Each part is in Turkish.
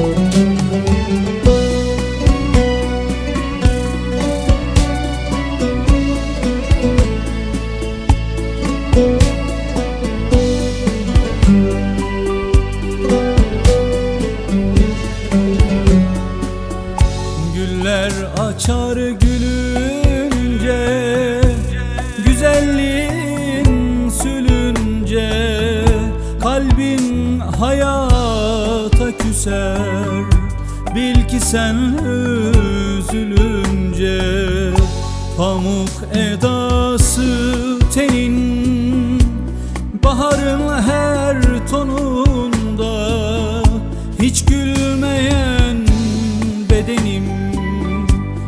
Música küser Bil ki sen üzülünce Pamuk edası tenin. Baharın her tonunda Hiç gülmeyen bedenim.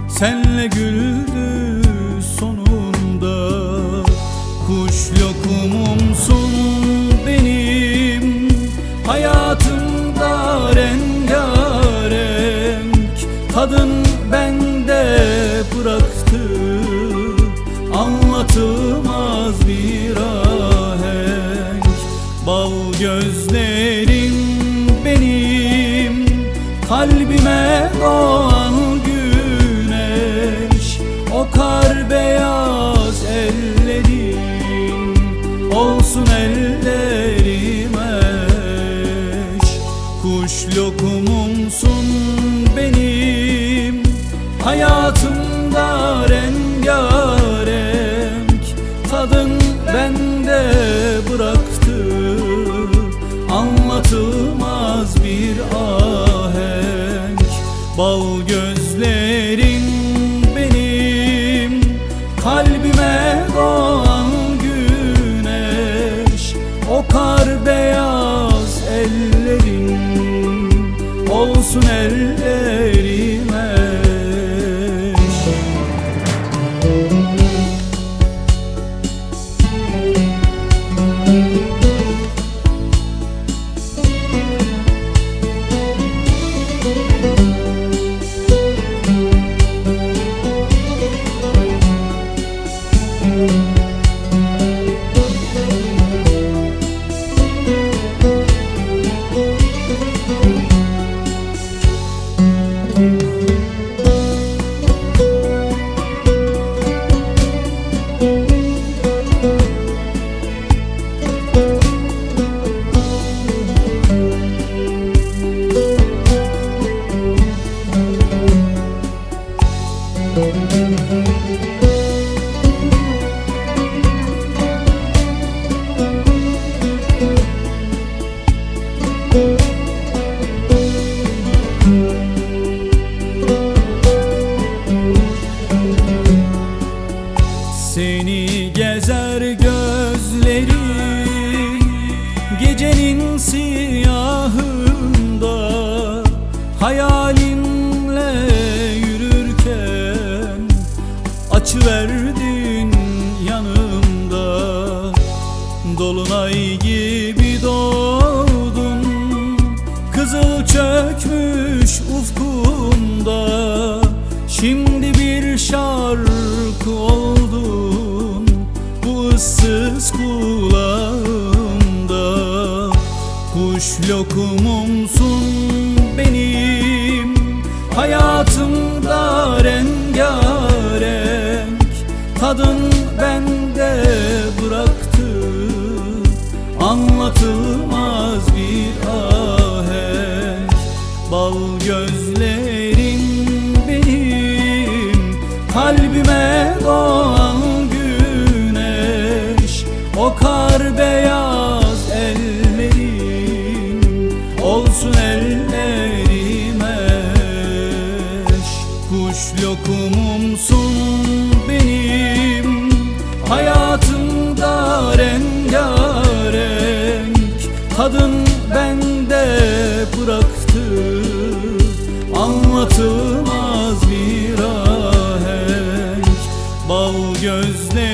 Senle güldü Bal gözlerin benim Kalbime doğan güneş O kar beyaz ellerin Olsun ellerime eş. Kuş lokumumsun benim Hayatımda rengarenk Tadın bende bıraktı Anlatılmaz Música Seni gezer gözlerim. Gecenin siyahında Hayalinle yürürken Açıverdin yanımda. Dolunay gibi doğdun Kızıl çökmüş ufkumda Şimdi lokumumsun benim. Hayatımda rengarenk Tadın bende bıraktı. Anlatılmaz bir ahenk. Bal gözlerin benim. Kalbime doğan Tadın bende bıraktı. Anlatılmaz bir ahenk Bal gözlerin